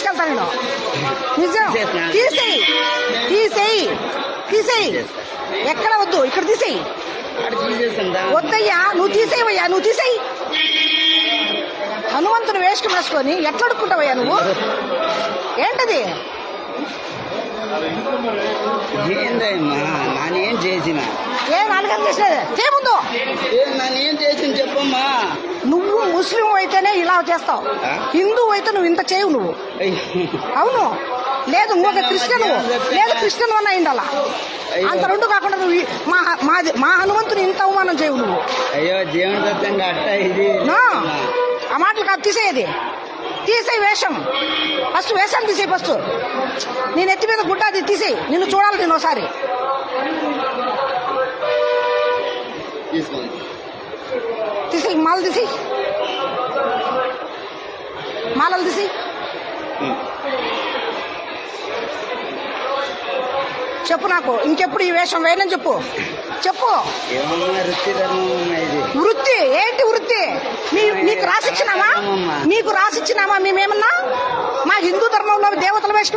తీసుకెళ్తా నేను నిజం. తీసేయి తీసేయి. తీసేయి. ఎక్కడ వద్దు ఇక్కడ తీసేయి. వద్దయ్యా నువ్వు తీసేవయ్యా నువ్వు తీసేయి. హనుమంతుని వేషం వేసుకొని ఎట్లా అడుక్కుంటావయ్యా నువ్వు? ఏంటది? ఏందమ్మా నానేం చేసిన? ఏ నాలుగని చేసినది? చేయముందు ఏం నానేం చేసిన చెప్పమ్మా నువ్వు ముస్లిం అయితేనే ఇలా చేస్తావు? హిందూ అయితే నువ్వు ఇంత చేయవు నువ్వు. అవును. లేదు ఇంకొక క్రిస్టియన్ లేదు క్రిస్టియన్ వన్ అయిండాల అంత రెండు కాకుండా నువ్వు మా మా హనుమంతుని ఇంత అవమానం చేయవు నువ్వు. అయ్యో జీవన ఆ మాటలు కాదు తీసేయది. తీసేయి వేషం. ఫస్ట్ వేషం తీసేయి ఫస్ట్. నేను ఎత్తి మీద గుడ్డ అది తీసేయి. నిన్ను చూడాలి నేను ఒకసారి. తీసేయి మాలలు తీసి మాలలు తీసి. చెప్పు నాకు ఇంకెప్పుడు ఈ వేషం వేయనని చెప్పు. చెప్పు. వృత్తి ఏంటి వృత్తి? నీకు రాసిచ్చినామా నీకు రాసిచ్చినామా మేమేమన్నా? మా హిందూ ధర్మంలో దేవతల వేషం